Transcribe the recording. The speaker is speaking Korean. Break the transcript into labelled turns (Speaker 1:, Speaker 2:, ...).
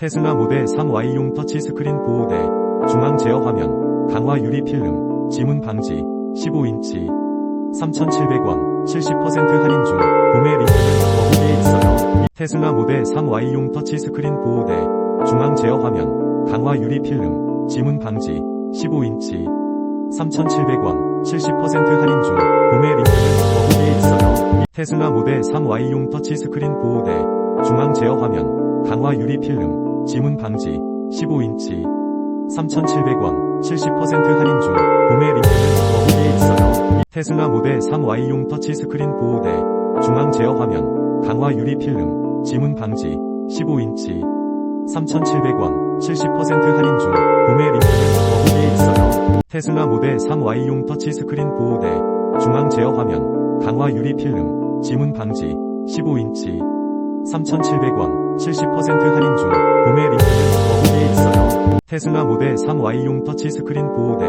Speaker 1: 테슬라 모델 3Y용 터치스크린 보호대, 중앙 제어 화면, 강화 유리 필름, 지문 방지, 15인치, 3,700원, 70% 할인 중, 구매 링크는 더보기에 있어요. 테슬라 모델 3Y용 터치스크린 보호대, 중앙 제어 화면, 강화 유리 필름, 지문 방지, 15인치, 3,700원, 70% 할인 중, 구매 링크는 더보기에 있어요. 테슬라 모델 3Y용 터치스크린 보호대, 중앙 제어 화면, 강화 유리 필름, 지문 방지, 15인치, 3,700원, 70% 할인 중, 구매 링크는 더보기에 있어요. 테슬라 모델 3Y용 터치스크린 보호대, 중앙 제어 화면, 강화 유리 필름, 지문 방지, 15인치, 3,700원, 70% 할인 중, 구매 링크는 더보기에 있어요. 테슬라 모델 3Y용 터치스크린 보호대, 중앙 제어 화면, 강화 유리 필름, 지문 방지, 15인치, 3,700원, 70% 할인 중, 구매 링크는 더보기에 있어요. 테슬라 모델 3Y용 터치스크린 보호대,